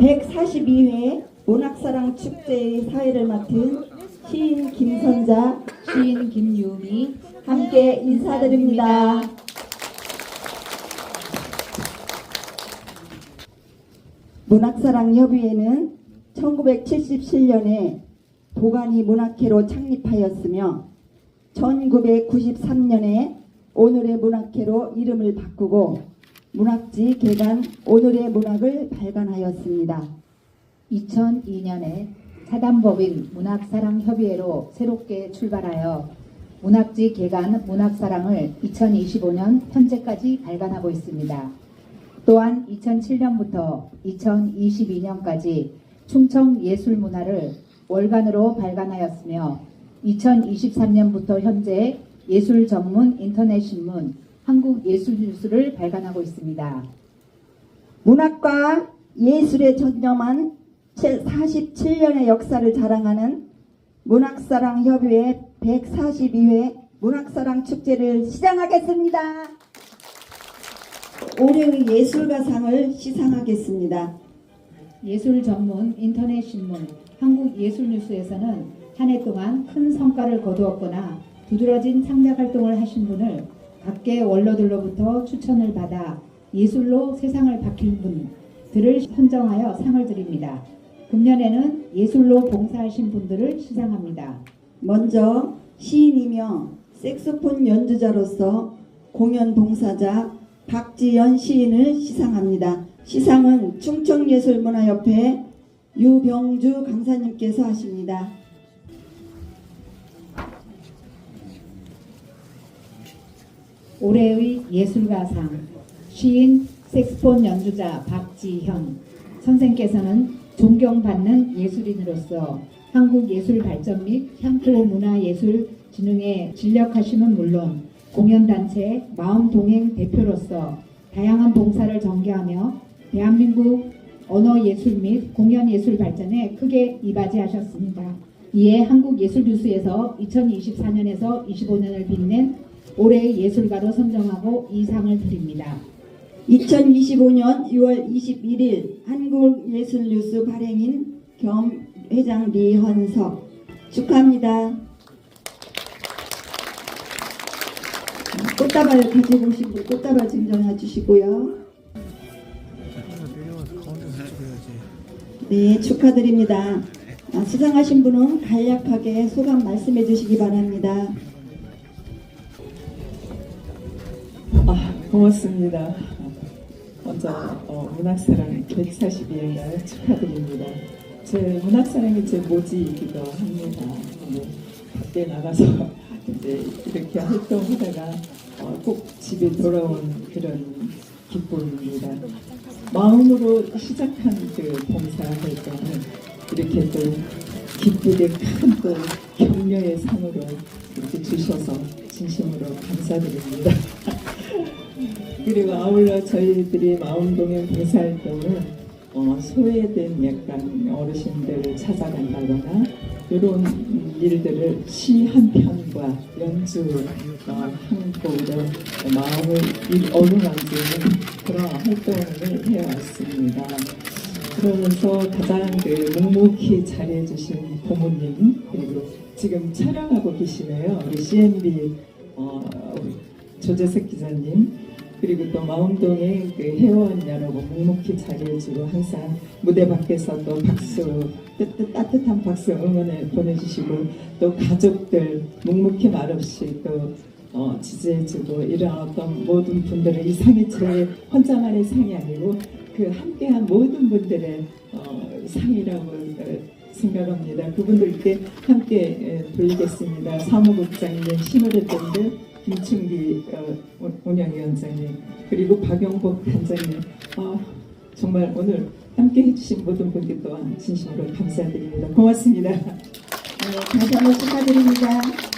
142회 문학사랑 축제의 사회를 맡은 시인 김선자 시인 김유미 함께 인사드립니다. 문학사랑 협의회는 1977년에 도가니 문학회로 창립하였으며 1993년에 오늘의 문학회로 이름을 바꾸고 문학지 개간 오늘의 문학을 발간하였습니다. 2002년에 사단법인 문학사랑협의회로 새롭게 출발하여 문학지 개간 문학사랑을 2025년 현재까지 발간하고 있습니다. 또한 2007년부터 2022년까지 충청 예술문화를 월간으로 발간하였으며 2023년부터 현재 예술 전문 인터넷 신문 한국 예술뉴스를 발간하고 있습니다. 문학과 예술에 전념한 47년의 역사를 자랑하는 문학사랑 협의회 142회 문학사랑 축제를 시작하겠습니다. 올해의 예술가상을 시상하겠습니다. 예술 전문 인터넷 신문 한국예술뉴스에서는 한 해 동안 큰 성과를 거두었거나 두드러진 창작 활동을 하신 분을 각계 원로들로부터 추천을 받아 예술로 세상을 바뀐 분들을 선정하여 상을 드립니다. 금년에는 예술로 봉사하신 분들을 시상합니다. 먼저 시인이며 색소폰 연주자로서 공연 봉사자 박지연 시인을 시상합니다. 시상은 충청예술문화협회 유병주 강사님께서 하십니다. 올해의 예술가상 시인 색스폰 연주자 박지현 선생께서는 존경받는 예술인으로서 한국 예술 발전 및 향토 문화 예술 진흥에 진력하심은 물론 공연단체 마음 동행 대표로서 다양한 봉사를 전개하며 대한민국 언어 예술 및 공연 예술 발전에 크게 이바지하셨습니다. 이에 한국예술뉴스에서 2024년에서 25년을 빛낸 올해의 예술가로 선정하고 이 상을 드립니다. 2025년 6월 21일 한국예술뉴스 발행인 겸 회장 리헌석 축하합니다. 꽃다발 가지고 오신 분 꽃다발 증정해 주시고요. 네, 축하드립니다. 아, 수상하신 분은 간략하게 소감 말씀해 주시기 바랍니다. 고맙습니다. 먼저 어, 문학사랑 142회 날 축하드립니다. 제 문학사랑이 제 모지이기도 합니다. 네, 밖에 나가서 이제 이렇게 활동하다가 어, 꼭 집에 돌아온 그런 기쁨입니다. 마음으로 시작한 그 봉사 활동을 이렇게 또 기쁘게 큰또 격려의 상으로 이렇게 주셔서 진심으로 감사드립니다. 그리고 아울러 저희들이 마음동의 봉사활동은 어, 소외된 약간 어르신들을 찾아간다거나 이런 일들을 시 한 편과 연주 어, 한 곡으로 마음을 이- 어루만지는 그런 활동을 해왔습니다. 그러면서 가장 그 묵묵히 잘해주신 부모님 그리고 지금 촬영하고 계시네요. 우리 CNB 어, 조재석 기자님 그리고 또 마음동의 그 회원 여러분 묵묵히 잘해주고 항상 무대 밖에서 또 박수 따뜻한 박수 응원을 보내주시고 또 가족들 묵묵히 말없이 또 어, 지지해주고 이런 어떤 모든 분들의 이 상이 제 혼자만의 상이 아니고 그 함께한 모든 분들의 어, 상이라고 어, 생각합니다. 그분들께 함께 에, 돌리겠습니다. 사무국장님, 신호대 밴드 김충기 어, 운영위원장님 그리고 박영복 단장님 아, 정말 오늘 함께 해주신 모든 분들 또한 진심으로 감사드립니다. 고맙습니다. 네, 다시 한번 축하드립니다.